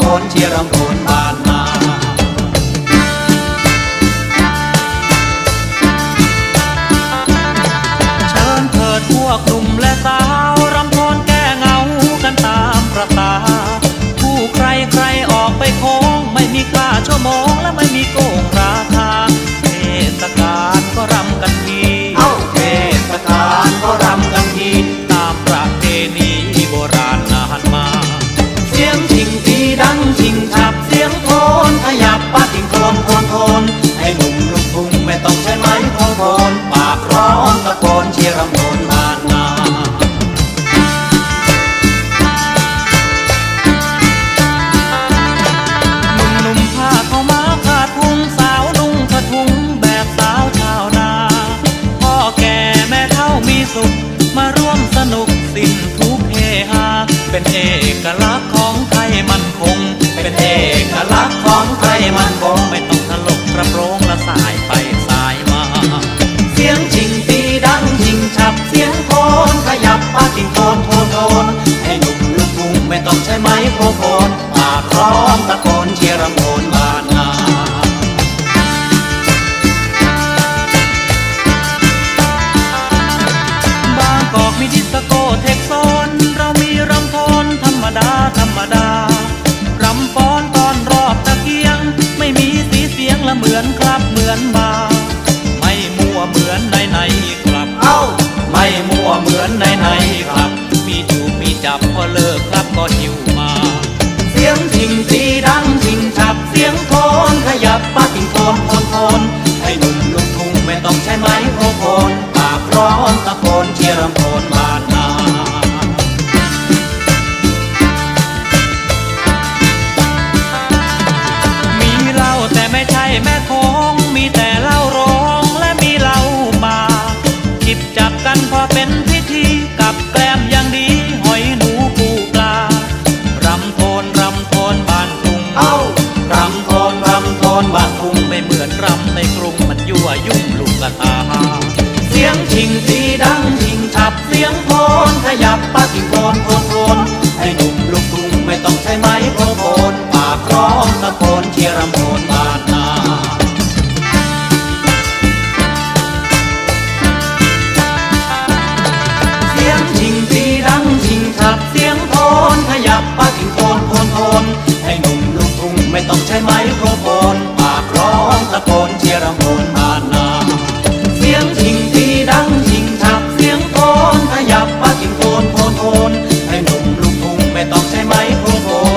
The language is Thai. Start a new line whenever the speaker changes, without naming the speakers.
โกนเชียร์รำโพนบ้านนา
เชิญเถิดพวกหนุ่มและสาวรำพรแก้เหงากันตามประตาผู้ใครใครออกไปโค้งไม่มีค่าชั่วโมงและไม่มีโกงราคาเทศกาลก็รำกันที
เอ้าเทศกาลก็รำกันที
ตามประเพณีโบราณนานมา
เสี
แบบสาวชาวนาพ่อแก่แม่เท่ามีสุข มาร่วมสนุกสิ้นทุกเฮฮาเป็นเอกลักษณ์ของไทยมันคง
เป็นเอกลักษณ์ของไทยมันคง
ไม่ต้องตลกกระโปรงละสายไปสายมา
เสียงชิงตีดังชิงฉับเสียงโทนขยับปะติงโทนโทนโทนให้หนุ่มลูกทุ่งไม่ต้องใช้ไม้โครโฟนปากร้องตะโกนเชียร์รำ
อนครับเหมือนบาร์ไม่มัวเหมือนในในๆครับ
เอ้า ไม่มั่วเหมือนในในๆครับ
มีจูบมีจับพอเลิกครับก็หิวมา
เสียงชิงตีดังชิงฉับเสียงโทนขยับปะติงโทนโทนโทนให้หนุ่มลูกทุ่งไม่ต้องใช้ไม้โครโฟนปากร้องตะโกนเชียร์รำโพนบ้า
พอเป็นพิธีกับแกล้มอย่างดีหอยหนูปูปลารำโทนรำโทนบ้านกรุง
เอ้ารำโทนรำโทนบ้านทุ่ง
ไม่เหมือนรำในกรุงมันยั่วยุ่งลูกกระตา
เสียงชิงตีดังชิงฉับเสียงโทนขยับปะติงโทนโทนโทนให้หนุ่มลูกทุ่งไม่ต้องใช้ไม้โครโฟนปากร้องตะโกนเชียร์รำโพน น